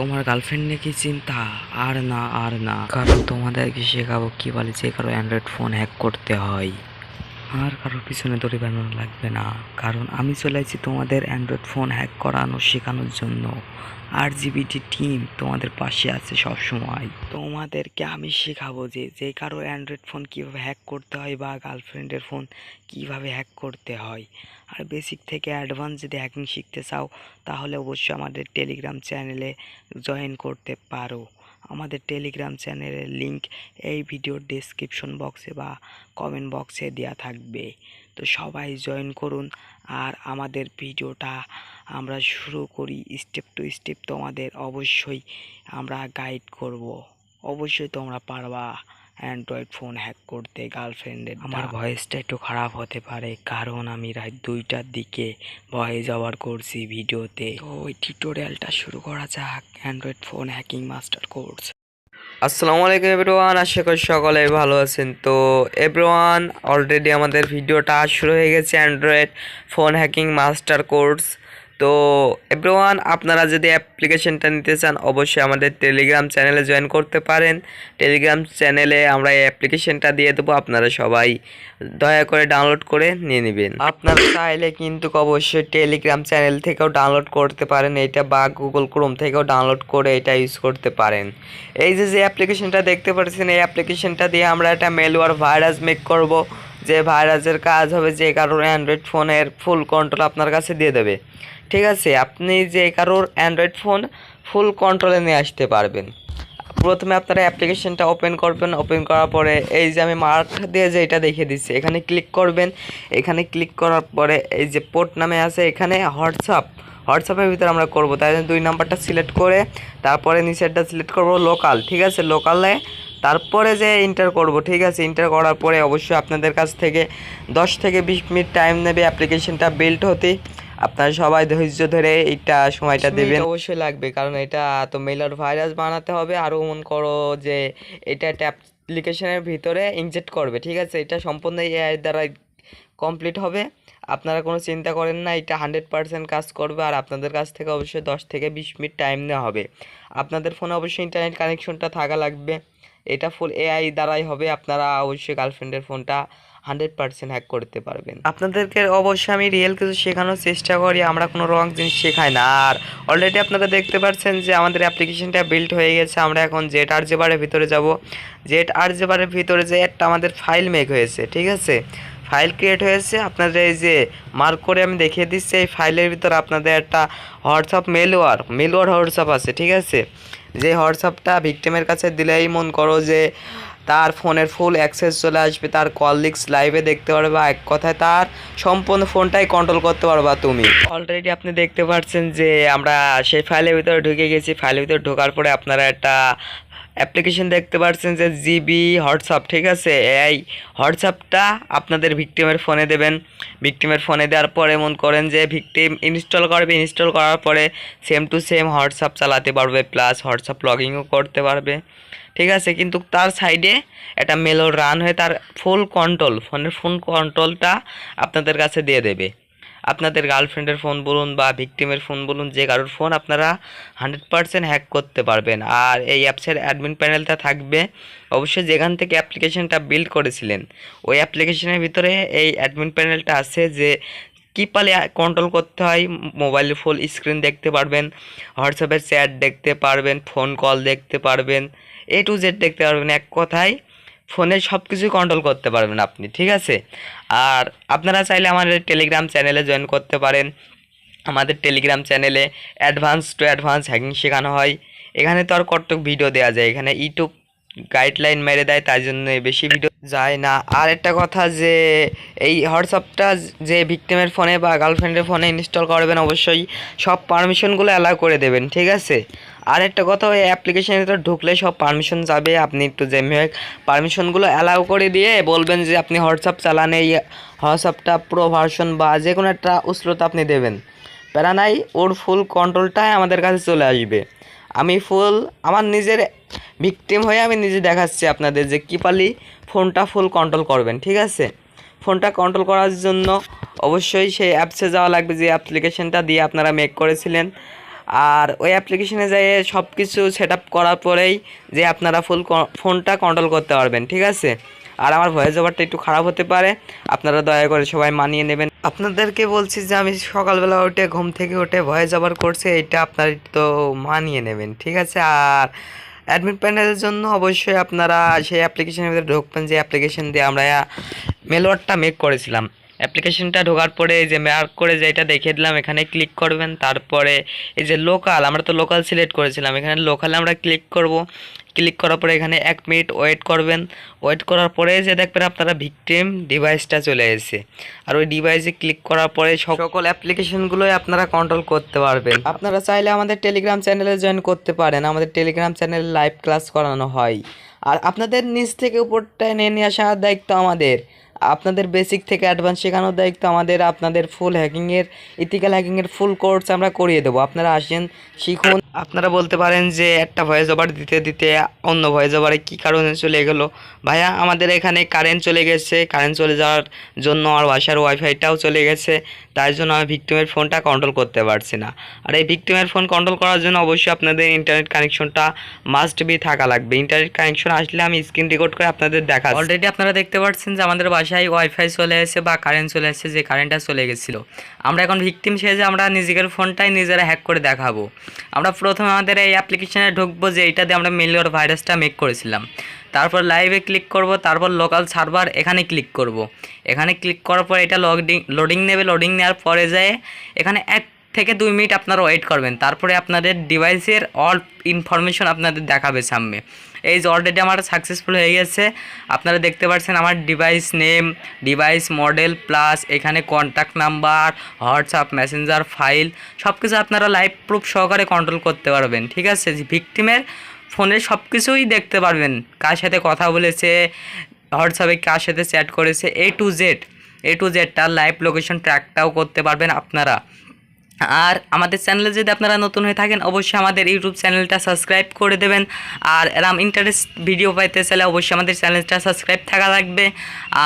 তোমার গার্লফ্রেন্ড নিয়ে কি চিন্তা? আর না আর না। কারণ তোমাদেরকে শেখাবো কি বলে যে কারও অ্যান্ড্রয়েড ফোন হ্যাক করতে হয়। আর কারোর পিছনে দড়ি বানানো লাগবে না। কারণ আমি চলে আসছি তোমাদের অ্যান্ড্রয়েড ফোন হ্যাক করানো, শেখানোর জন্য। আর জিবিটি টিম তোমাদের পাশে আছে সব সময় তোমাদেরকে আমি শেখাবো যে যে কারও অ্যান্ড্রয়েড ফোন কীভাবে হ্যাক করতে হয় বা গার্লফ্রেন্ডের ফোন কীভাবে হ্যাক করতে হয়। আর বেসিক থেকে অ্যাডভান্স যদি হ্যাকিং শিখতে চাও, তাহলে অবশ্যই আমাদের টেলিগ্রাম চ্যানেলে জয়েন করতে পারো। আমাদের টেলিগ্রাম চ্যানেলের লিংক এই ভিডিওর ডেসক্রিপশন বক্সে বা কমেন্ট বক্সে দেওয়া থাকবে। তো সবাই জয়েন করুন আর আমাদের ভিডিওটা আমরা শুরু করি স্টেপ টু স্টেপ তোমাদের অবশ্যই আমরা গাইড করব। অবশ্যই তোমরা পারবা। অ্যান্ড্রয়েড ফোন হ্যাক করতে গার্লফ্রেন্ডের আমার ভয়েসটা একটু খারাপ হতে পারে কারণ আমি রাত দুইটার দিকে ভয়েস ওভার করছি ভিডিওতে। তো ওই টিউটোরিয়ালটা শুরু করা যাক। Android phone hacking master course আসসালামু আলাইকুম এভরিওয়ান আশা করি সকলে ভালো আছেন। তো এভরিওয়ান অলরেডি আমাদের ভিডিওটা শুরু হয়ে গেছে android phone hacking master course তো এভরিওয়ান আপনারা যদি অ্যাপ্লিকেশনটা নিতে চান, অবশ্যই আমাদের টেলিগ্রাম চ্যানেলে জয়েন করতে পারেন। টেলিগ্রাম চ্যানেলে আমরা এই অ্যাপ্লিকেশনটা দিয়ে দেবো, আপনারা সবাই দয়া করে ডাউনলোড করে নিয়ে নেবেন। আপনারা চাইলে কিন্তু অবশ্যই টেলিগ্রাম চ্যানেল থেকেও ডাউনলোড করতে পারেন, এটা বা গুগল ক্রোম থেকেও ডাউনলোড করে এটা ইউজ করতে পারেন। এই যে যে অ্যাপ্লিকেশনটা দেখতে পাচ্ছেন, এই অ্যাপ্লিকেশনটা দিয়ে আমরা একটা মেলওয়ার ভাইরাস মেক করব, যে ভাইরাসের কাজ হবে যে কারোর অ্যান্ড্রয়েড ফোনের ফুল কন্ট্রোল আপনার কাছে দিয়ে দেবে। ঠিক আছে, আপনি যে কারোর অ্যান্ড্রয়েড ফোন ফুল কন্ট্রোলে নিয়ে আসতে পারবেন। প্রথমে আপনারা অ্যাপ্লিকেশনটা ওপেন করবেন ওপেন করার পরে এই যে আমি মার্ক দিয়ে যে এটা দেখিয়ে দিচ্ছি, এখানে ক্লিক করবেন। এখানে ক্লিক করার পরে এই যে পোর্ট নামে আছে, এখানে হোয়াটসঅ্যাপ হোয়াটসঅ্যাপের ভিতরে আমরা করব। তাই জন্য দুই নাম্বারটা সিলেক্ট করে, তারপরে নিচেরটা সিলেক্ট করব লোকাল ঠিক আছে? লোকালে তারপরে যে ইন্টার করব, ঠিক আছে? ইন্টার করার পরে অবশ্যই আপনাদের কাছ থেকে দশ থেকে বিশ মিনিট টাইম নেবে অ্যাপ্লিকেশনটা বিল্ড হতে। আপনারা সবাই ধৈর্য ধরে এইটা সময়টা দেবেন। অবশ্যই লাগবে কারণ এটা তো মেলার ভাইরাস বানাতে হবে আরও মন করো যে এটা একটা অ্যাপ্লিকেশনের ভিতরে ইনজেক্ট করবে ঠিক আছে? এটা সম্পূর্ণ এআই দ্বারা কমপ্লিট হবে। আপনারা কোনো চিন্তা করেন না এটা হান্ড্রেড পার্সেন্ট কাজ করবে আর আপনাদের কাছ থেকে অবশ্যই দশ থেকে বিশ মিনিট টাইম নেওয়া হবে। আপনাদের ফোনে অবশ্যই ইন্টারনেট কানেকশনটা থাকা লাগবে। এটা ফুল এআই দ্বারাই হবে আপনারা অবশ্যই গার্লফ্রেন্ডের ফোনটা হান্ড্রেড পার্সেন্ট হ্যাক করতে পারবেন। আপনাদেরকে অবশ্যই আমি রিয়েল কিছু শেখানোর চেষ্টা করি, আমরা কোনো রং জিনিস শেখাই না। আর অলরেডি আপনারা দেখতে পাচ্ছেন যে আমাদের অ্যাপ্লিকেশনটা বিল্ড হয়ে গেছে, আমরা এখন জেট আর জেবারের ভিতরে যাব। জেট আর জেবারের ভিতরে যে একটা আমাদের ফাইল মেক হয়েছে, ঠিক আছে? ফাইল ক্রিয়েট হয়েছে, আপনাদের এই যে মার্ক করে আমি দেখিয়ে দিচ্ছি, এই ফাইলের ভিতরে আপনাদের একটা হোয়াটসঅ্যাপ মেলওয়ার মেলওয়ার হোয়াটসঅ্যাপ আছে, ঠিক আছে? যে হোয়াটসঅ্যাপটা ভিকটিমের কাছে দিলেই মন করো যে তার ফোনের ফুল অ্যাক্সেস চলে আসবে, তার কল লিক্স লাইভে দেখতে পারবা এক কথায় তার সম্পূর্ণ ফোনটাই কন্ট্রোল করতে পারবা তুমি। অলরেডি আপনি দেখতে পাচ্ছেন যে আমরা সেই ফাইলের ভিতরে ঢুকে গেছি। ফাইলের ভিতরে ঢোকার পরে আপনারা একটা অ্যাপ্লিকেশন দেখতে পাচ্ছেন যে জিবি হোয়াটসঅ্যাপ ঠিক আছে? এই হোয়াটসঅ্যাপটা আপনাদের ভিকটিমের ফোনে দেবেন। ভিকটিমের ফোনে দেওয়ার পরে মন করেন যে ভিকটিম ইনস্টল করবে ইনস্টল করার পরে সেম টু সেম হোয়াটসঅ্যাপ চালাতে পারবে প্লাস হোয়াটসঅ্যাপ লগিংও করতে পারবে। ঠিক আছে, কিন্তু তার সাইডে একটা মেলো রান হয়ে তার ফুল কন্ট্রোল ফোনের ফুল কন্ট্রোলটা আপনাদের কাছে দিয়ে দেবে। আপনাদের গার্লফ্রেন্ডের ফোন বলুন বা ভিকটিমের ফোন বলুন, যে কারোর ফোন আপনারা হান্ড্রেড পারসেন্ট হ্যাক করতে পারবেন। আর এই অ্যাপসের অ্যাডমিন প্যানেলটা থাকবে অবশ্যই যেখান থেকে অ্যাপ্লিকেশনটা বিল্ড করেছিলেন। ওই অ্যাপ্লিকেশনের ভিতরে এই অ্যাডমিন প্যানেলটা আছে যে কী পালে কন্ট্রোল করতে হয় মোবাইলের ফুল স্ক্রিন দেখতে পারবেন হোয়াটসঅ্যাপের চ্যাট দেখতে পারবেন ফোন কল দেখতে পারবেন। এ টু জেড দেখতে পারবেন, এক কথায় ফোনে সব কিছু কন্ট্রোল করতে পারবেন আপনি, ঠিক আছে? আর আপনারা চাইলে আমাদের টেলিগ্রাম চ্যানেলে জয়েন করতে পারেন। আমাদের টেলিগ্রাম চ্যানেলে অ্যাডভান্স টু অ্যাডভান্স হ্যাকিং শেখানো হয়। এখানে তো আর কত ভিডিও দেওয়া যায়? এখানে ইউটিউব গাইডলাইন মেরে দেয় তাই জন্য বেশি ভিডিও যায় না। আর একটা কথা যে, এই হোয়াটসঅ্যাপটা যে ভিকটিমের ফোনে বা গার্লফ্রেন্ডের ফোনে ইনস্টল করবেন, অবশ্যই সব পারমিশনগুলো অ্যালাউ করে দেবেন, ঠিক আছে? আর একটা কথা, ওই অ্যাপ্লিকেশনের ভিতরে ঢুকলে সব পারমিশন যাবে, আপনি একটু যেভাবে পারমিশনগুলো অ্যালাউ করে দিয়ে বলবেন যে, আপনি হোয়াটসঅ্যাপ চালান, এই হোয়াটসঅ্যাপটা প্রো ভার্সন বা যে কোনো একটা উষ্ণতা আপনি দেবেন। প্যারা নাই, ওর ফুল কন্ট্রোলটাই আমাদের কাছে চলে আসবে। আমি ফুল, আমার নিজের ভিকটিম হয়ে আমি নিজে দেখাচ্ছি আপনাদের যে কী পালি ফোনটা ফুল কন্ট্রোল করবেন, ঠিক আছে? ফোনটা কন্ট্রোল করার জন্য অবশ্যই সেই অ্যাপসে যাওয়া লাগবে যে অ্যাপ্লিকেশনটা দিয়ে আপনারা মেক করেছিলেন। আর ওই অ্যাপ্লিকেশনে যেয়ে সব কিছু সেট করার পরেই যে আপনারা ফুল ফোনটা কন্ট্রোল করতে পারবেন, ঠিক আছে? আর আমার ভয়েস ওভারটা একটু খারাপ হতে পারে, আপনারা দয়া করে সবাই মানিয়ে নেবেন। আপনাদেরকে বলছি যে আমি সকালবেলা উঠে ঘুম থেকে উঠে ভয়েস ওভার করছি এটা আপনার তো মানিয়ে নেবেন, ঠিক আছে? আর অ্যাডমিট প্যানেলের জন্য অবশ্যই আপনারা সেই অ্যাপ্লিকেশনের ভিতরে ঢুকবেন, যে অ্যাপ্লিকেশন দিয়ে আমরা মেলওয়ার্ডটা মেক করেছিলাম। অ্যাপ্লিকেশনটা ঢোকার পরে এই যে মার্ক করে যেটা দেখিয়ে দিলাম এখানে ক্লিক করবেন। তারপরে এই যে লোকাল আমরা তো লোকাল সিলেক্ট করেছিলাম। এখানে লোকালে আমরা ক্লিক করব। ক্লিক করার পরে এখানে এক মিনিট ওয়েট করবেন। ওয়েট করার পরে যে দেখবেন আপনারা ভিকটিম ডিভাইসটা চলে এসেছে। আর ওই ডিভাইসে ক্লিক করার পরে সকল অ্যাপ্লিকেশনগুলোই আপনারা কন্ট্রোল করতে পারবেন। আপনারা চাইলে আমাদের টেলিগ্রাম চ্যানেলে জয়েন করতে পারেন। আমাদের টেলিগ্রাম চ্যানেলে লাইভ ক্লাস করানো হয়। আর আপনাদের নিচ থেকে উপরটায় নিয়ে নিয়ে আসার দায়িত্ব আমাদের। আপনাদের বেসিক থেকে অ্যাডভান্স শেখানোর দায়িত্ব আমাদের, আপনাদের ফুল হ্যাকিংয়ের ইথিক্যাল হ্যাকিংয়ের ফুল কোর্স আমরা করিয়ে দেবো। আপনারা আসেন, শিখুন। আপনারা বলতে পারেন যে একটা ভয়েস ওভার দিতে দিতে অন্য ভয়েস ওভারে কী কারণে চলে গেলো? ভাইয়া, আমাদের এখানে কারেন্ট চলে গেছে। কারেন্ট চলে যাওয়ার জন্য আর বাসার ওয়াইফাইটাও চলে গেছে। তাই জন্য আমি ভিক্টিমের ফোনটা কন্ট্রোল করতে পারছি না। আর এই ভিক্টিমের ফোন কন্ট্রোল করার জন্য অবশ্যই আপনাদের ইন্টারনেট কানেকশনটা মাস্ট বি থাকা লাগবে। ইন্টারনেট কানেকশন আসলে আমি স্ক্রিন রেকর্ড করে আপনাদের দেখা অলরেডি আপনারা দেখতে পাচ্ছেন যে আমাদের বাসায় ওয়াইফাই চলে এসেছে বা কারেন্ট চলে এসেছে যে কারেন্টটা চলে গেছিল। আমরা এখন ভিকটিম সেজে আমরা নিজেদের ফোনটাই নিজেরা হ্যাক করে দেখাবো। আমরা প্রথমে আমাদের এই অ্যাপ্লিকেশানে ঢুকবো যে এইটা দিয়ে আমরা মেলিওর ভাইরাসটা মেক করেছিলাম। তারপর লাইভে ক্লিক করব, তারপর লোকাল সার্ভার এখানে ক্লিক করব। এখানে ক্লিক করার পর এটা লোডিং লোডিং নেবে লোডিং নেওয়ার পরে যায় এখানে এক থেকে দুই মিনিট আপনারা ওয়েট করবেন। তারপরে আপনাদের ডিভাইসের অল ইনফরমেশন আপনাদের দেখাবে সামনে। এই যে অলরেডি আমার সাকসেসফুল হয়ে গেছে। আপনারা দেখতে পাচ্ছেন আমার device name device model plus এখানে contact number WhatsApp messenger file সব কিছু আপনারা লাইভ প্রুফ সহকারে কন্ট্রোল করতে পারবেন, ঠিক আছে? ভিকটিমের ফোনে সব কিছুই দেখতে পারবেন। কার সাথে কথা বলেছে হোয়াটসঅ্যাপে কার সাথে চ্যাট করেছে A to Z A to Z তার লাইভ লোকেশন ট্র্যাকটাও করতে পারবেন আপনারা। আর আমাদের চ্যানেলে যদি আপনারা নতুন হয়ে থাকেন, অবশ্যই আমাদের ইউটিউব চ্যানেলটা সাবস্ক্রাইব করে দেবেন। আর এরম ইন্টারেস্ট ভিডিও পাইতে চাইলে অবশ্যই আমাদের চ্যানেলটা সাবস্ক্রাইব থাকা লাগবে।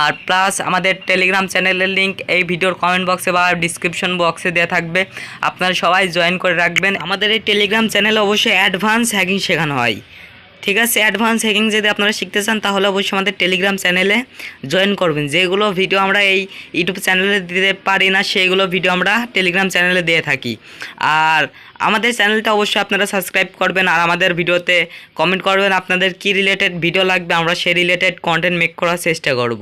আর প্লাস আমাদের টেলিগ্রাম চ্যানেলের লিঙ্ক এই ভিডিওর কমেন্ট বক্সে বা ডিসক্রিপশন বক্সে দেওয়া থাকবে। আপনারা সবাই জয়েন করে রাখবেন। আমাদের এই টেলিগ্রাম চ্যানেলে অবশ্যই অ্যাডভান্স হ্যাকিং শেখানো হয়। ঠিক আছে অ্যাডভান্স হ্যাকিং যদি আপনারা শিখতে চান, তাহলে অবশ্যই আমাদের টেলিগ্রাম চ্যানেলে জয়েন করবেন। যেগুলো ভিডিও আমরা এই ইউটিউব চ্যানেলে দিতে পারি না সেইগুলো ভিডিও আমরা টেলিগ্রাম চ্যানেলে দিয়ে থাকি। আর আমাদের চ্যানেলটা অবশ্যই আপনারা সাবস্ক্রাইব করবেন, আর আমাদের ভিডিওতে কমেন্ট করবেন, আপনাদের কি রিলেটেড ভিডিও লাগবে, আমরা সেই রিলেটেড কন্টেন্ট মেক করার চেষ্টা করব।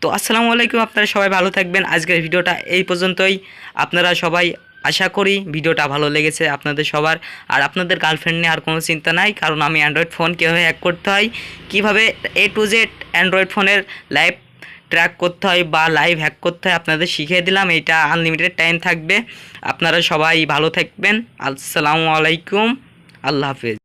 তো আসসালামু আলাইকুম, আপনারা সবাই ভালো থাকবেন। আজকের ভিডিওটা এই পর্যন্তই। আপনারা সবাই আশা করি ভিডিওটা ভালো লেগেছে আপনাদের সবার। আর আপনাদের গার্লফ্রেন্ড নিয়ে আর কোনো চিন্তা নাই, কারণ আমি অ্যান্ড্রয়েড ফোন কীভাবে হ্যাক করতে হয়, কীভাবে এ টু জেড অ্যান্ড্রয়েড ফোনের লাইভ ট্র্যাক করতে হয় বা লাইভ হ্যাক করতে হয় আপনাদের শিখিয়ে দিলাম, এটা আনলিমিটেড টাইম থাকবে। আপনারা সবাই ভালো থাকবেন। আসসালামু আলাইকুম। আল্লাহ হাফেজ।